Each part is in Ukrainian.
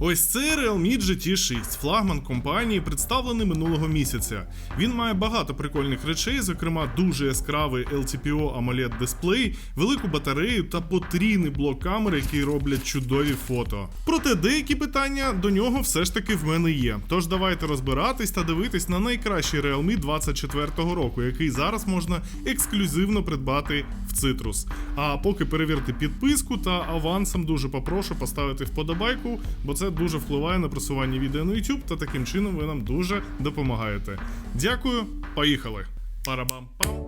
Ось цей Realme GT6, флагман компанії, представлений минулого місяця. Він має багато прикольних речей, зокрема дуже яскравий LTPO AMOLED дисплей, велику батарею та потрійний блок камер, які роблять чудові фото. Проте деякі питання до нього все ж таки в мене є. Тож давайте розбиратись та дивитись на найкращий Realme 24-го року, який зараз можна ексклюзивно придбати Citrus. А поки перевірте підписку та авансом дуже попрошу поставити вподобайку, бо це дуже впливає на просування відео на YouTube, та таким чином ви нам дуже допомагаєте. Дякую, поїхали! Парабам-пам!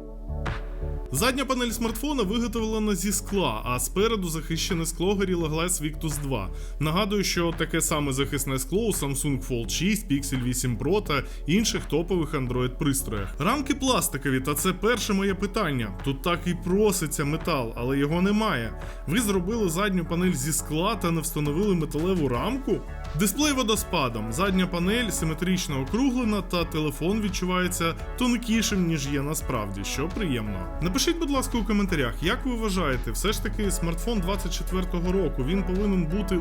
Задня панель смартфона виготовлена зі скла, а спереду захищене скло Gorilla Glass Victus 2. Нагадую, що таке саме захисне скло у Samsung Fold 6, Pixel 8 Pro та інших топових Android пристроях. Рамки пластикові, та це перше моє питання. Тут так і проситься метал, але його немає. Ви зробили задню панель зі скла та не встановили металеву рамку? Дисплей водоспадом, задня панель симетрично округлена, та телефон відчувається тонкішим, ніж є насправді, що приємно. Напишіть, будь ласка, у коментарях, як ви вважаєте, все ж таки смартфон 24-го року він повинен бути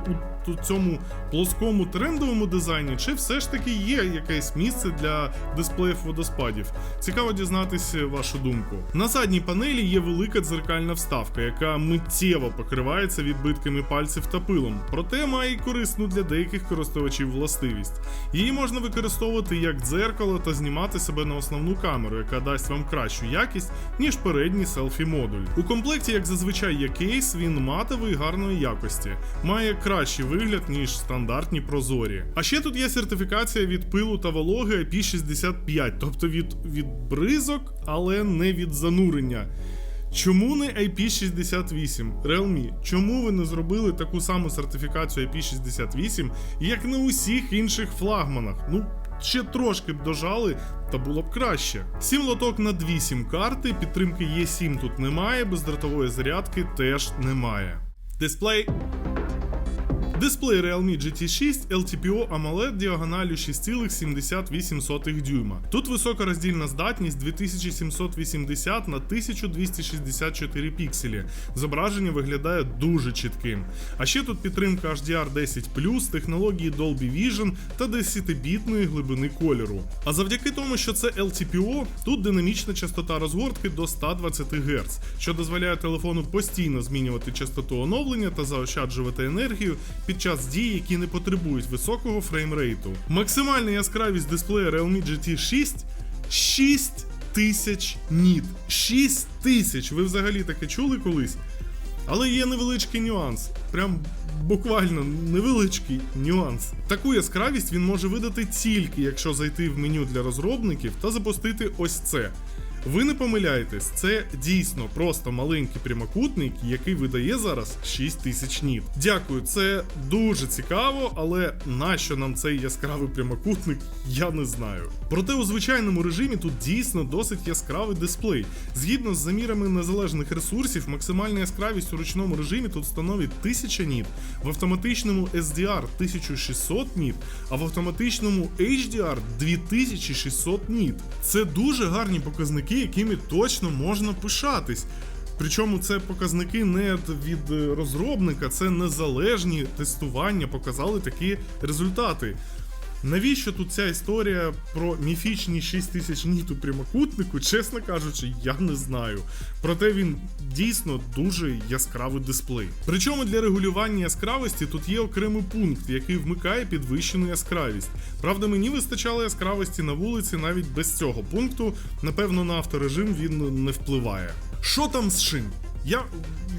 у цьому плоскому трендовому дизайні, чи все ж таки є якесь місце для дисплеїв водоспадів? Цікаво дізнатися вашу думку. На задній панелі є велика дзеркальна вставка, яка миттєво покривається відбитками пальців та пилом, проте має корисну для деяких користувачів властивість. Її можна використовувати як дзеркало та знімати себе на основну камеру, яка дасть вам кращу якість, ніж передній селфі модуль. У комплекті, як зазвичай, є кейс, він матовий гарної якості, має кращий вигляд, ніж стандартні прозорі. А ще тут є сертифікація від пилу та вологи IP65, тобто від, від бризок, але не від занурення. Чому не IP68? Realme, чому ви не зробили таку саму сертифікацію IP68, як на усіх інших флагманах? Ну, ще трошки б дожали, та було б краще. Сім лоток на дві сім-карти, підтримки Є7 тут немає, бездротової зарядки теж немає. Дисплей Дисплей Realme GT6 LTPO AMOLED діагоналю 6,78 дюйма. Тут висока роздільна здатність 2780 на 1264 пікселі. Зображення виглядає дуже чітким. А ще тут підтримка HDR10+, технології Dolby Vision та 10-бітної глибини кольору. А завдяки тому, що це LTPO, тут динамічна частота розгортки до 120 Гц, що дозволяє телефону постійно змінювати частоту оновлення та заощаджувати енергію під час дій, які не потребують високого фреймрейту. Максимальна яскравість дисплея Realme GT6 6000 ніт. 6000! Ви взагалі таке чули колись? Але є невеличкий нюанс. Прям буквально невеличкий нюанс. Таку яскравість він може видати тільки, якщо зайти в меню для розробників та запустити ось це. Ви не помиляєтесь, це дійсно просто маленький прямокутник, який видає зараз 6000 ніт. Дякую, це дуже цікаво, але нащо нам цей яскравий прямокутник, я не знаю. Проте у звичайному режимі тут дійсно досить яскравий дисплей. Згідно з замірами незалежних ресурсів, максимальна яскравість у ручному режимі тут становить 1000 ніт, в автоматичному SDR 1600 ніт, а в автоматичному HDR 2600 ніт. Це дуже гарні показники, якими точно можна пишатись. Причому це показники не від розробника, це незалежні тестування показали такі результати. Навіщо тут ця історія про міфічні 6000 ніт у прямокутнику, чесно кажучи, я не знаю. Проте він дійсно дуже яскравий дисплей. Причому для регулювання яскравості тут є окремий пункт, який вмикає підвищену яскравість. Правда, мені вистачало яскравості на вулиці навіть без цього пункту. Напевно, на авторежим він не впливає. Що там з чим? Я,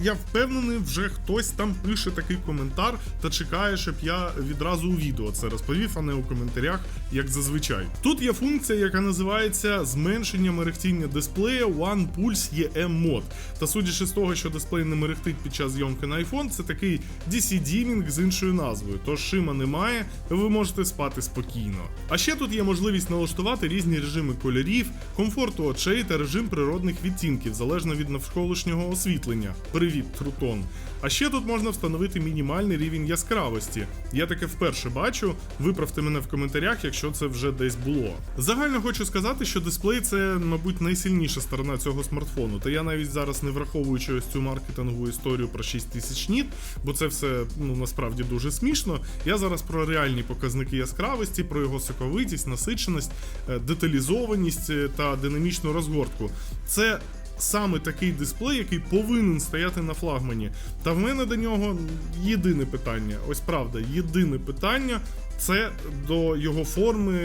я впевнений, вже хтось там пише такий коментар та чекає, щоб я відразу у відео це розповів, а не у коментарях, як зазвичай. Тут є функція, яка називається зменшення мерехтіння дисплея One Pulse EM Mod. Та судячи з того, що дисплей не мерехтить під час зйомки на iPhone, це такий DC Dimming з іншою назвою. Тож шима немає, ви можете спати спокійно. А ще тут є можливість налаштувати різні режими кольорів, комфорту очей та режим природних відтінків, залежно від навколишнього освітлення. Освітлення. Привіт, Трутон. А ще тут можна встановити мінімальний рівень яскравості. Я таке вперше бачу. Виправте мене в коментарях, якщо це вже десь було. Загально хочу сказати, що дисплей це, мабуть, найсильніша сторона цього смартфону. Та я навіть зараз не враховуючи ось цю маркетингову історію про 6000 ніт, бо це все ну насправді дуже смішно. Я зараз про реальні показники яскравості, про його соковитість, насиченість, е, деталізованість е, та динамічну розгортку. Це саме такий дисплей, який повинен стояти на флагмані. Та в мене до нього єдине питання. Ось правда, єдине питання це до його форми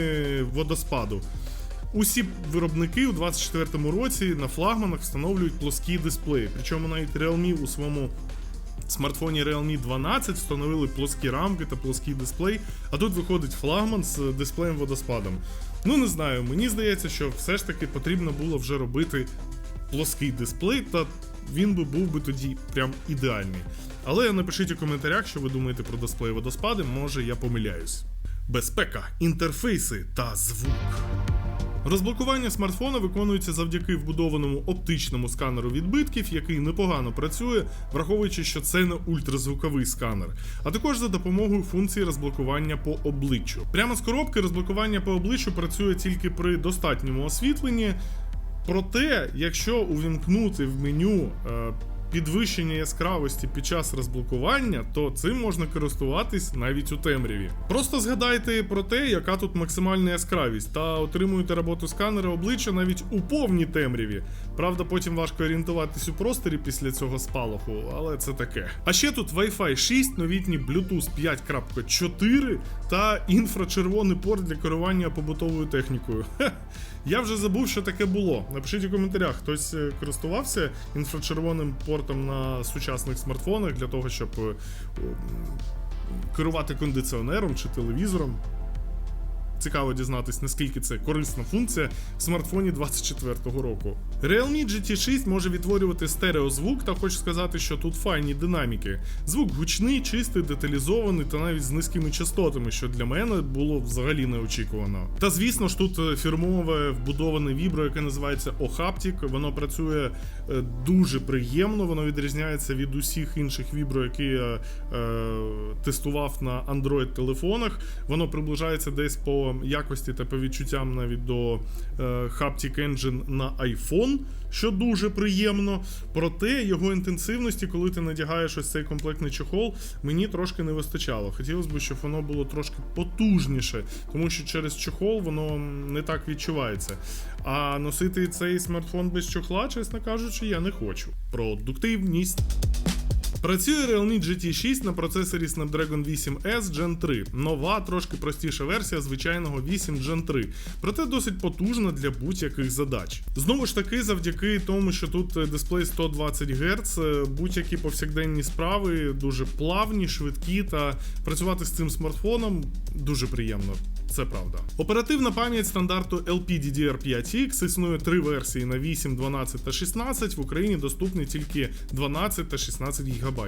водоспаду. Усі виробники у 24-му році на флагманах встановлюють плоскі дисплеї. Причому навіть Realme у своєму смартфоні Realme 12 встановили плоскі рамки та плоский дисплей, а тут виходить флагман з дисплеєм водоспадом. Ну не знаю, мені здається, що все ж таки потрібно було вже робити плоский дисплей, та він би був би тоді прям ідеальний. Але напишіть у коментарях, що ви думаєте про дисплей водоспади, може я помиляюсь. Безпека, інтерфейси та звук. Розблокування смартфона виконується завдяки вбудованому оптичному сканеру відбитків, який непогано працює, враховуючи, що це не ультразвуковий сканер, а також за допомогою функції розблокування по обличчю. Прямо з коробки розблокування по обличчю працює тільки при достатньому освітленні. Проте, якщо увімкнути в меню е, підвищення яскравості під час розблокування, то цим можна користуватись навіть у темряві. Просто згадайте про те, яка тут максимальна яскравість, та отримуєте роботу сканера обличчя навіть у повній темряві. Правда, потім важко орієнтуватись у просторі після цього спалаху, але це таке. А ще тут Wi-Fi 6, новітній Bluetooth 5.4 та інфрачервоний порт для керування побутовою технікою. Я вже забув, що таке було. Напишіть у коментарях, хтось е, користувався інфрачервоним портом на сучасних смартфонах для того, щоб е, керувати кондиціонером чи телевізором. Цікаво дізнатись, наскільки це корисна функція в смартфоні 24-го року. Realme GT6 може відтворювати стереозвук, та хочу сказати, що тут файні динаміки. Звук гучний, чистий, деталізований та навіть з низькими частотами, що для мене було взагалі неочікувано. Та звісно ж, тут е, фірмове вбудоване вібро, яке називається Ohaptic. Воно працює е, дуже приємно, воно відрізняється від усіх інших вібро, які я е, тестував на Android-телефонах. Воно приближається десь по якості та по відчуттям навіть до е, Haptic Engine на iPhone, що дуже приємно. Проте його інтенсивності, коли ти надягаєш ось цей комплектний чохол, мені трошки не вистачало. Хотілося б, щоб воно було трошки потужніше, тому що через чохол воно не так відчувається. А носити цей смартфон без чохла, чесно кажучи, я не хочу. Продуктивність. Працює Realme GT6 на процесорі Snapdragon 8S Gen 3. Нова, трошки простіша версія звичайного 8 Gen 3, проте досить потужна для будь-яких задач. Знову ж таки, завдяки тому, що тут е, дисплей 120 Гц, е, будь-які повсякденні справи дуже плавні, швидкі та працювати з цим смартфоном дуже приємно. Це правда. Оперативна пам'ять стандарту LPDDR5X існує три версії на 8, 12 та 16. В Україні доступні тільки 12 та 16 ГБ.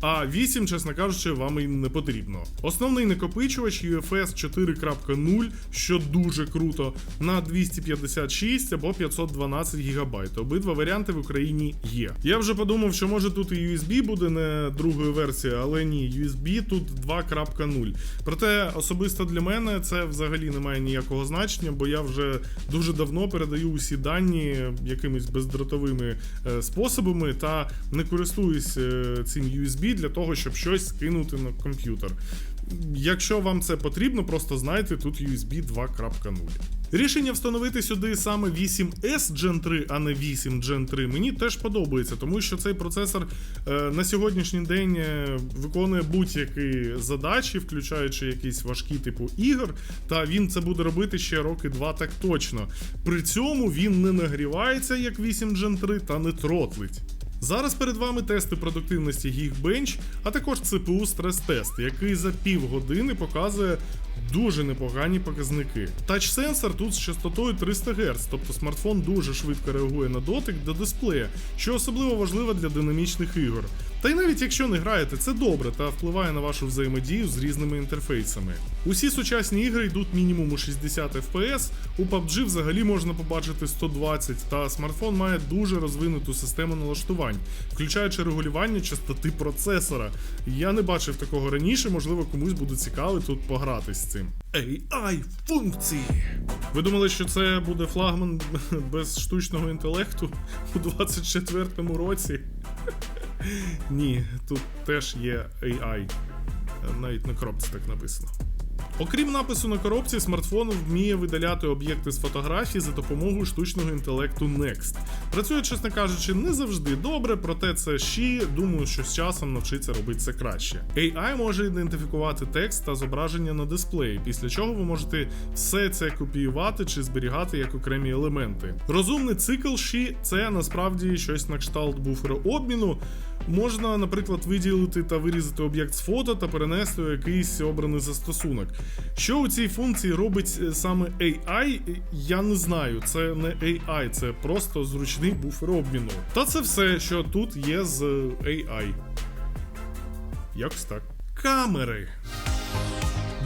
А 8, чесно кажучи, вам і не потрібно. Основний накопичувач UFS 4.0, що дуже круто, на 256 або 512 ГБ. Обидва варіанти в Україні є. Я вже подумав, що може тут і USB буде не другої версії, але ні, USB тут 2.0. Проте особисто для мене це взагалі не має ніякого значення, бо я вже дуже давно передаю усі дані якимись бездротовими е, способами та не користуюсь е, цим USB для того, щоб щось скинути на комп'ютер. Якщо вам це потрібно, просто знайте тут USB 2.0. Рішення встановити сюди саме 8S Gen 3, а не 8 Gen 3, мені теж подобається, тому що цей процесор е, на сьогоднішній день е, виконує будь-які задачі, включаючи якісь важкі типу ігор, та він це буде робити ще роки два так точно. При цьому він не нагрівається як 8 Gen 3 та не тротлить. Зараз перед вами тести продуктивності Geekbench, а також CPU стрес-тест, який за півгодини показує Дуже непогані показники. Тач-сенсор тут з частотою 300 Гц, тобто смартфон дуже швидко реагує на дотик до дисплея, що особливо важливо для динамічних ігор. Та й навіть якщо не граєте, це добре та впливає на вашу взаємодію з різними інтерфейсами. Усі сучасні ігри йдуть мінімум у 60 FPS, у PUBG взагалі можна побачити 120, та смартфон має дуже розвинуту систему налаштувань, включаючи регулювання частоти процесора. Я не бачив такого раніше, можливо, комусь буде цікаво тут пограти з цим. AI функції. Ви думали, що це буде флагман без штучного інтелекту у 24-му році? Ні, тут теж є AI. Навіть на кропці так написано. Окрім напису на коробці, смартфон вміє видаляти об'єкти з фотографій за допомогою штучного інтелекту Next. Працює, чесно кажучи, не завжди добре, проте це щі, думаю, що з часом навчиться робити це краще. AI може ідентифікувати текст та зображення на дисплеї, після чого ви можете все це копіювати чи зберігати як окремі елементи. Розумний цикл щі це насправді щось на кшталт буферообміну. Можна, наприклад, виділити та вирізати об'єкт з фото та перенести у якийсь обраний застосунок. Що у цій функції робить е, саме AI, я не знаю. Це не AI, це просто зручний буфер обміну. Та це все, що тут є з AI. Якось так. Камери.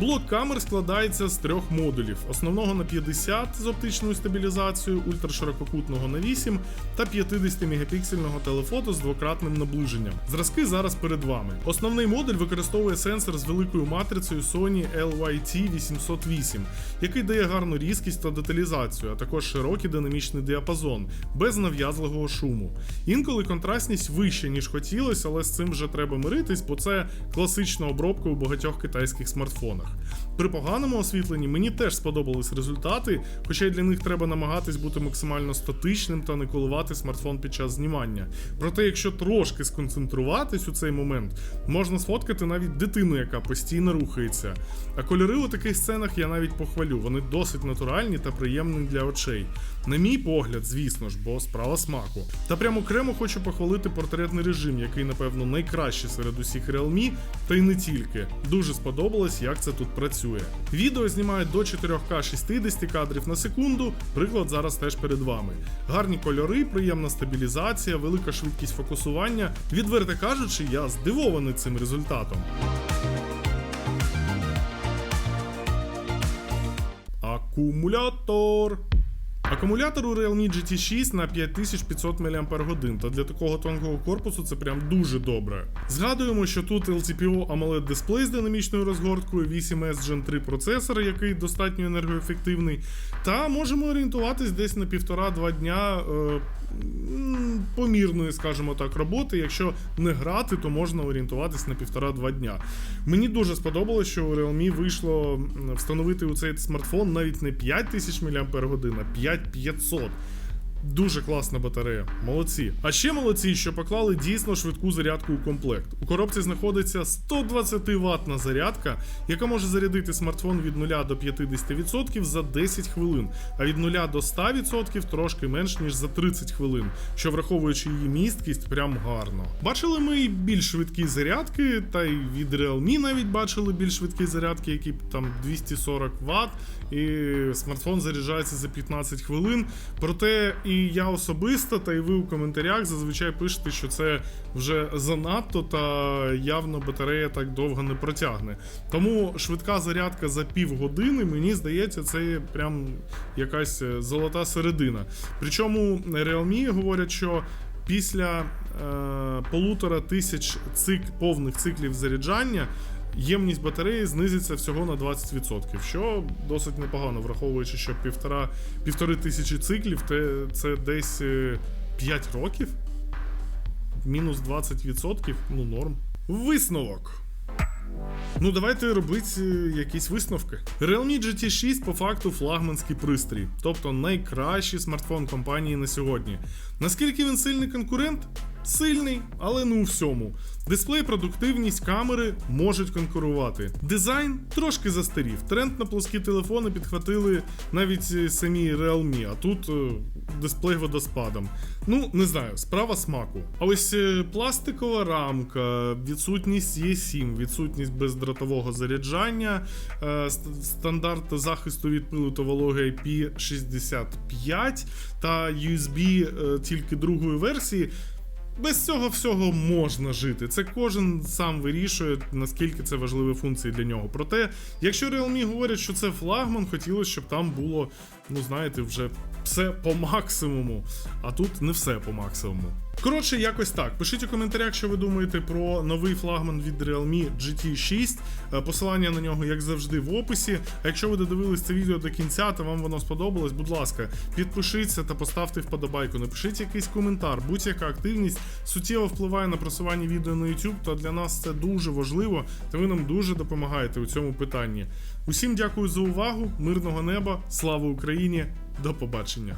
Блок камер складається з трьох модулів: основного на 50 з оптичною стабілізацією, ультраширококутного на 8 та 50 мегапіксельного телефото з двократним наближенням. Зразки зараз перед вами. Основний модуль використовує сенсор з великою матрицею Sony LYT808, який дає гарну різкість та деталізацію, а також широкий динамічний діапазон, без нав'язливого шуму. Інколи контрастність вища, ніж хотілося, але з цим вже треба миритись, бо це класична обробка у багатьох китайських смартфонах. При поганому освітленні мені теж сподобались результати, хоча й для них треба намагатись бути максимально статичним та не коливати смартфон під час знімання. Проте, якщо трошки сконцентруватись у цей момент, можна сфоткати навіть дитину, яка постійно рухається. А кольори у таких сценах я навіть похвалю, вони досить натуральні та приємні для очей. На мій погляд, звісно ж, бо справа смаку. Та прямо окремо хочу похвалити портретний режим, який, напевно, найкращий серед усіх Realme, та й не тільки. Дуже сподобалось, як це тут працює. Відео знімають до 4К 60 кадрів на секунду. Приклад зараз теж перед вами. Гарні кольори, приємна стабілізація, велика швидкість фокусування. Відверто кажучи, я здивований цим результатом. Акумулятор. Акумулятор у Realme GT 6 на 5500 мАч, та для такого тонкого корпусу це прям дуже добре. Згадуємо, що тут LTPO AMOLED дисплей з динамічною розгорткою, 8S Gen 3 процесор, який достатньо енергоефективний, та можемо орієнтуватись десь на 1,5-2 дня. Е, Помірної, скажімо так, роботи. Якщо не грати, то можна орієнтуватись на 1,5-2 дня. Мені дуже сподобалось, що у Realme вийшло встановити у цей смартфон навіть не 5000 мАч, а 5500. Дуже класна батарея, молодці. А ще молодці, що поклали дійсно швидку зарядку у комплект. У коробці знаходиться 120 ватна зарядка, яка може зарядити смартфон від 0 до 50% за 10 хвилин, а від 0 до 100% трошки менш ніж за 30 хвилин, що враховуючи її місткість, прям гарно. Бачили ми і більш швидкі зарядки, та й від Realme навіть бачили більш швидкі зарядки, які там 240 Вт, і смартфон заряджається за 15 хвилин. Проте і я особисто, та й ви у коментарях зазвичай пишете, що це вже занадто та явно батарея так довго не протягне. Тому швидка зарядка за півгодини, мені здається, це прям якась е, золота середина. Причому Realme говорять, що. Після е, полутора тисяч цик, повних циклів заряджання ємність батареї знизиться всього на 20%, що досить непогано, враховуючи, що півтора, півтори тисячі циклів те, це десь е, 5 років. Мінус 20%, ну норм. Висновок. Ну, давайте робити е, якісь висновки. Realme GT 6 по факту флагманський пристрій, тобто найкращий смартфон компанії на сьогодні. Наскільки він сильний конкурент? Сильний, але не у всьому. Дисплей, продуктивність, камери можуть конкурувати. Дизайн трошки застарів. Тренд на плоскі телефони підхватили навіть е, самі Realme, а тут е, дисплей водоспадом. Ну, не знаю, справа смаку. А ось е, пластикова рамка, відсутність E7, відсутність бездротового заряджання, стандарт захисту від пилу та вологи IP65 та USB тільки другої версії. Без цього всього можна жити. Це кожен сам вирішує, наскільки це важливі функції для нього. Проте, якщо Realme говорять, що це флагман, хотілося, щоб там було, ну знаєте, вже все по максимуму. А тут не все по максимуму. Коротше, якось так. Пишіть у коментарях, що ви думаєте про новий флагман від Realme GT6. Е, Посилання на нього, як завжди, в описі. А якщо ви додивились це відео до кінця та вам воно сподобалось, будь ласка, підпишіться та поставте вподобайку. Напишіть якийсь коментар. Будь-яка активність суттєво впливає на просування відео на YouTube, та для нас це дуже важливо, та ви нам дуже допомагаєте у цьому питанні. Усім дякую за увагу, мирного неба, слава Україні, до побачення.